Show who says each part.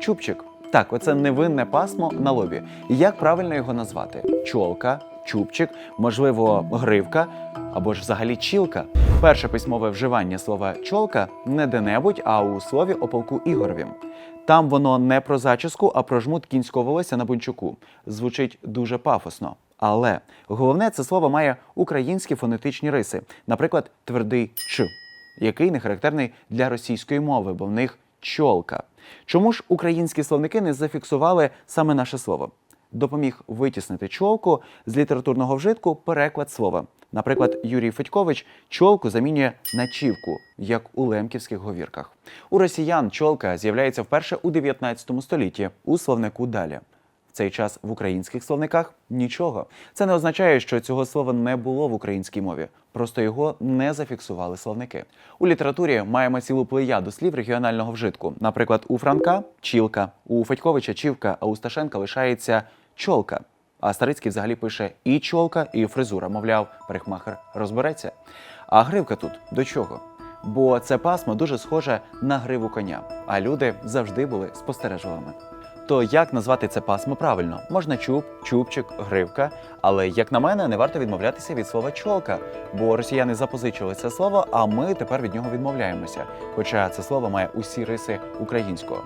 Speaker 1: Чубчик. Так, оце невинне пасмо на лобі. Як правильно його назвати? Чолка, чубчик, можливо, гривка або ж взагалі чілка. Перше письмове вживання слова чолка не де-небудь, а у слові о полку Ігоровім. Там воно не про зачіску, а про жмут кінського волосся на бунчуку. Звучить дуже пафосно. Але головне це слово має українські фонетичні риси, наприклад, твердий ч, який не характерний для російської мови, бо в них чолка. Чому ж українські словники не зафіксували саме наше слово? Допоміг витіснити чолку з літературного вжитку переклад слова. Наприклад, Юрій Федькович чолку замінює на чівку, як у лемківських говірках. У росіян чолка з'являється вперше у 19 столітті у словнику далі. Цей час в українських словниках нічого. Це не означає, що цього слова не було в українській мові. Просто його не зафіксували словники. У літературі маємо цілу плеяду слів регіонального вжитку. Наприклад, у Франка чілка, у Федьковича чівка, а у Сташенка лишається чолка. А Старицький взагалі пише і чолка, і фризура. Мовляв, парикмахер розбереться. А гривка тут до чого? Бо це пасмо дуже схоже на гриву коня, а люди завжди були спостережливими. То як назвати це пасмо правильно? Можна чуб, чубчик, гривка, але як на мене, не варто відмовлятися від слова чолка, бо росіяни запозичили це слово, а ми тепер від нього відмовляємося. Хоча це слово має усі риси українського.